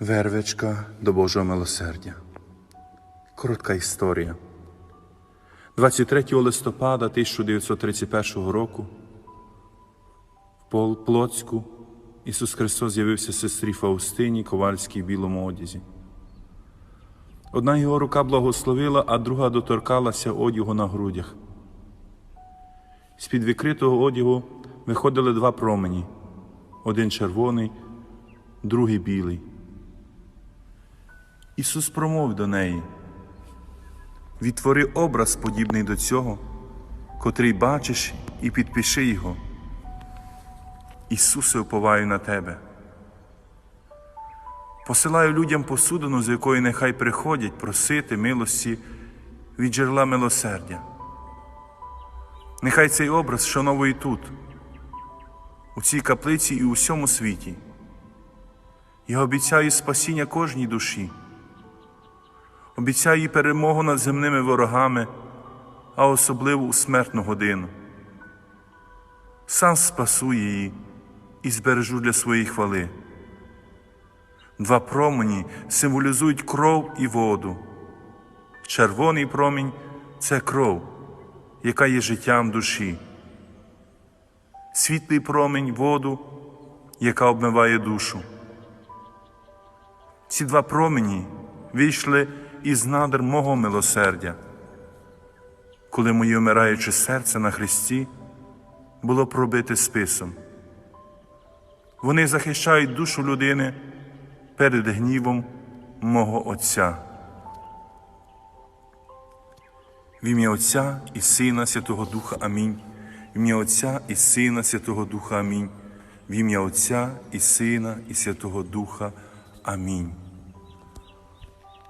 Вервичка до Божого милосердя. Коротка історія. 23 листопада 1931 року в Плотську Ісус Христос з'явився сестрі Фаустині Ковальській в білому одязі. Одна його рука благословила, а друга доторкалася одягу на грудях. З-під відкритого одягу виходили два промені: один червоний, другий білий. Ісус промовив до неї, відтвори образ подібний до цього, котрий бачиш, і підпиши його. Ісусе, уповаю на тебе. Посилаю людям посудину, з якої нехай приходять просити милості від джерела милосердя. Нехай цей образ шановує тут, у цій каплиці і у всьому світі. Я обіцяю спасіння кожній душі, обіцяю їй перемогу над земними ворогами, а особливо у смертну годину. Сам спасу її і збережу для своєї хвали. Два промені символізують кров і воду. Червоний промінь це кров, яка є життям душі. Світлий промінь воду, яка обмиває душу. Ці два промені вийшли із надр мого милосердя, коли моє вмираюче серце на Христі було пробите списом. Вони захищають душу людини перед гнівом мого Отця. В ім'я Отця і Сина Святого Духа Амінь. В ім'я Отця і Сина Святого Духа Амінь. В ім'я Отця і Сина і Святого Духа Амінь.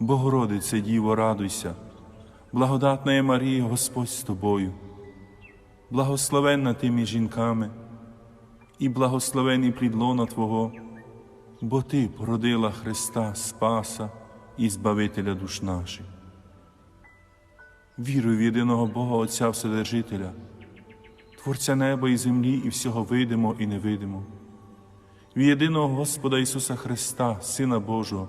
Богородице, Діво, радуйся, благодатна є Марія, Господь з тобою, благословенна ти між жінками, і благословений плід лона Твого, бо Ти породила Христа Спаса і Збавителя душ наших. Вірую в єдиного Бога Отця Вседержителя, Творця неба і землі, і всього видимо і невидимо, в єдиного Господа Ісуса Христа, Сина Божого,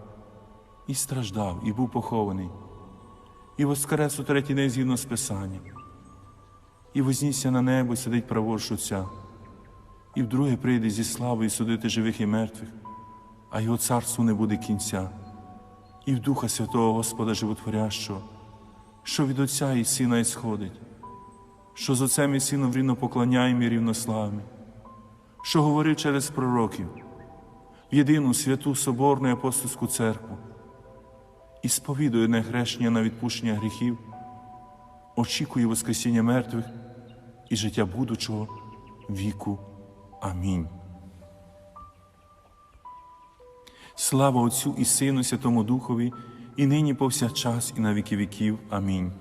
і страждав, і був похований, і воскрес у третій день згідно з Писанням, і вознісся на небо і сидить праворуч Отця, і вдруге прийде зі славою судити живих і мертвих, а його царству не буде кінця, і в Духа Святого Господа Животворящого, що від Отця і Сина ісходить, що з Отцем і Сином рівно поклоняємо і рівнославимо, що говорив через пророків, в єдину святу Соборну і апостольську церкву, і сповідує не хрещення на відпущення гріхів, очікує Воскресіння мертвих і життя будучого віку. Амінь. Слава Отцю і Сину, Святому Духові, і нині повсякчас, і на віки віків. Амінь.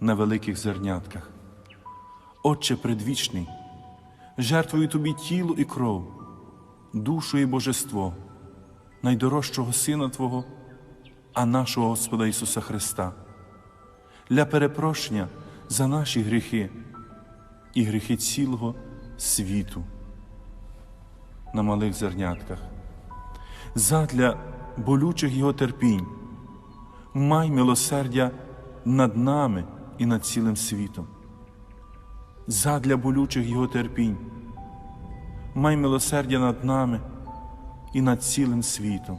На великих зернятках. Отче предвічний, жертвую Тобі тіло і кров, душу і божество, найдорожчого Сина Твого, а нашого Господа Ісуса Христа, для перепрошення за наші гріхи і гріхи цілого світу на малих зернятках, задля болючих Його терпінь, май милосердя над нами і над цілим світом. Задля болючих Його терпінь, май милосердя над нами і над цілим світом.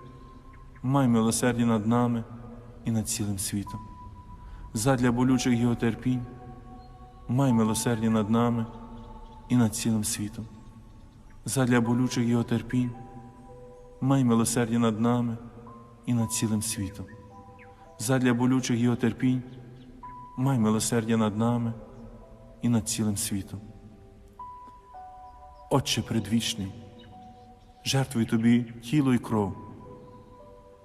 май милосердя над нами і над цілим світом. Задля болючих Його терпінь, май милосердя над нами і над цілим світом. Задля болючих його терпінь, май милосердя над нами і над цілим світом. Задля болючих його терпінь, май милосердя над нами і над цілим світом. Отче предвічний, жертвуй тобі тіло і кров,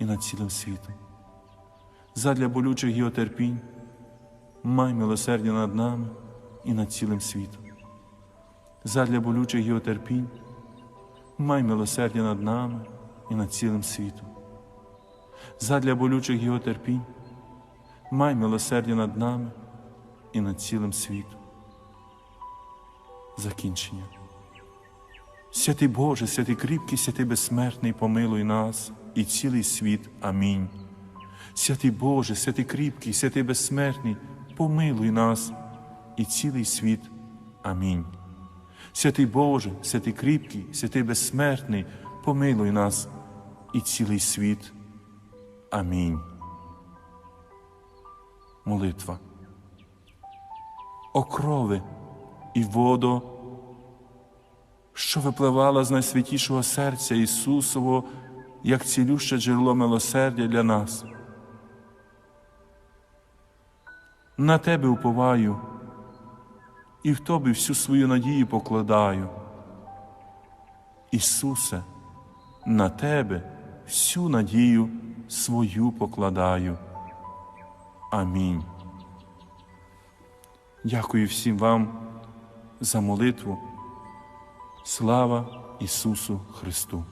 і над цілим світом. Задля болючих Його терпінь, май милосердя над нами і над цілим світом. Задля болючих Його терпінь, май милосердя над нами і над цілим світом. Задля болючих Його терпінь, май милосердя над нами і над цілим світом. Закінчення. Святий Боже, святий кріпкий, святий безсмертний, помилуй нас і цілий світ. Амінь. Святий Боже, святий кріпкий, святий безсмертний, помилуй нас і цілий світ. Амінь. Святий Боже, святий кріпкий, святий безсмертний, помилуй нас і цілий світ. Амінь. Молитва. О крови і водо, що випливала з найсвятішого серця Ісусового, як цілюще джерело милосердя для нас. На Тебе уповаю і в Тобі всю свою надію покладаю. Ісусе, на Тебе всю надію свою покладаю. Амінь. Дякую всім вам за молитву. Слава Ісусу Христу!